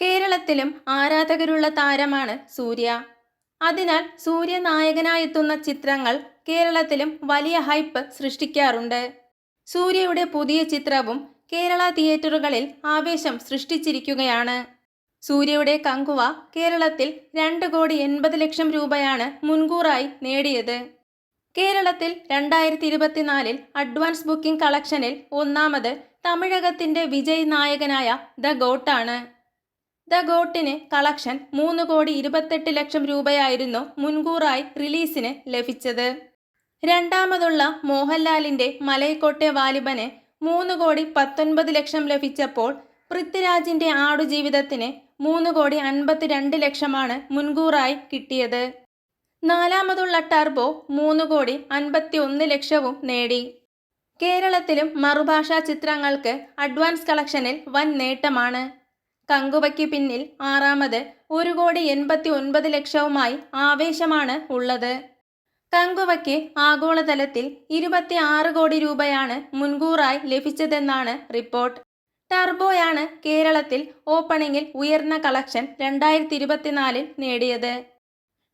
കേരളത്തിലും ആരാധകരുള്ള താരമാണ് സൂര്യ. അതിനാൽ സൂര്യ നായകനായെത്തുന്ന ചിത്രങ്ങൾ കേരളത്തിലും വലിയ ഹൈപ്പ് സൃഷ്ടിക്കാറുണ്ട്. സൂര്യയുടെ പുതിയ ചിത്രവും കേരള തിയേറ്ററുകളിൽ ആവേശം സൃഷ്ടിച്ചിരിക്കുകയാണ്. സൂര്യയുടെ കങ്കുവ കേരളത്തിൽ രണ്ട് കോടി എൺപത് ലക്ഷം രൂപയാണ് മുൻകൂറായി നേടിയത്. കേരളത്തിൽ രണ്ടായിരത്തി ഇരുപത്തിനാലിൽ അഡ്വാൻസ് ബുക്കിംഗ് കളക്ഷനിൽ ഒന്നാമത് തമിഴകത്തിന്റെ വിജയ് നായകനായ ദ ഗോട്ടാണ്. ദ ഗോട്ടിന് കളക്ഷൻ മൂന്ന് കോടി ഇരുപത്തെട്ട് ലക്ഷം രൂപയായിരുന്നു മുൻകൂറായി റിലീസിന് ലഭിച്ചത്. രണ്ടാമതുള്ള മോഹൻലാലിന്റെ മലയക്കോട്ടെ വാലിബന് മൂന്ന് കോടി പത്തൊൻപത് ലക്ഷം ലഭിച്ചപ്പോൾ പൃഥ്വിരാജിന്റെ ആടുജീവിതത്തിന് മൂന്ന് കോടി അൻപത്തിരണ്ട് ലക്ഷമാണ് മുൻകൂറായി കിട്ടിയത്. നാലാമതുള്ള ടർബോ മൂന്ന് കോടി അൻപത്തി ഒന്ന് ലക്ഷവും നേടി. കേരളത്തിലും മറുഭാഷാ ചിത്രങ്ങൾക്ക് അഡ്വാൻസ് കളക്ഷനിൽ വൻ നേട്ടമാണ്. കങ്കുവയ്ക്ക് പിന്നിൽ ആറാമത് ഒരു കോടി എൺപത്തി ഒൻപത് ലക്ഷവുമായി ആവേശമാണ് ഉള്ളത്. കങ്കുവയ്ക്ക് ആഗോളതലത്തിൽ ഇരുപത്തി ആറ് കോടി രൂപയാണ് മുൻകൂറായി ലഭിച്ചതെന്നാണ് റിപ്പോർട്ട്. ടർബോയാണ് കേരളത്തിൽ ഓപ്പണിംഗിൽ ഉയർന്ന കളക്ഷൻ രണ്ടായിരത്തി ഇരുപത്തിനാലിൽ നേടിയത്.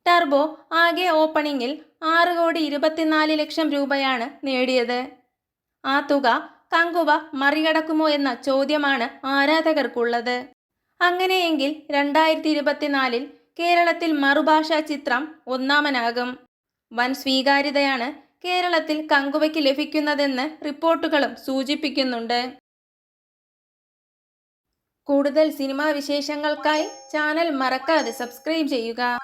ടർബോ ആകെ ഓപ്പണിംഗിൽ ആറ് കോടി ഇരുപത്തിനാല് ലക്ഷം രൂപയാണ് നേടിയത്. ആ തുക കങ്കുവ മറികടക്കുമോ എന്ന ചോദ്യമാണ് ആരാധകർക്കുള്ളത്. അങ്ങനെയെങ്കിൽ രണ്ടായിരത്തി ഇരുപത്തിനാലിൽ കേരളത്തിൽ മറുഭാഷാ ചിത്രം ഒന്നാമനാകും. വൻ സ്വീകാര്യതയാണ് കേരളത്തിൽ കങ്കുവയ്ക്ക് ലഭിക്കുന്നതെന്ന് റിപ്പോർട്ടുകളും സൂചിപ്പിക്കുന്നുണ്ട്. കൂടുതൽ സിനിമാ വിശേഷങ്ങൾക്കായി ചാനൽ മറക്കാതെ സബ്സ്ക്രൈബ് ചെയ്യുക.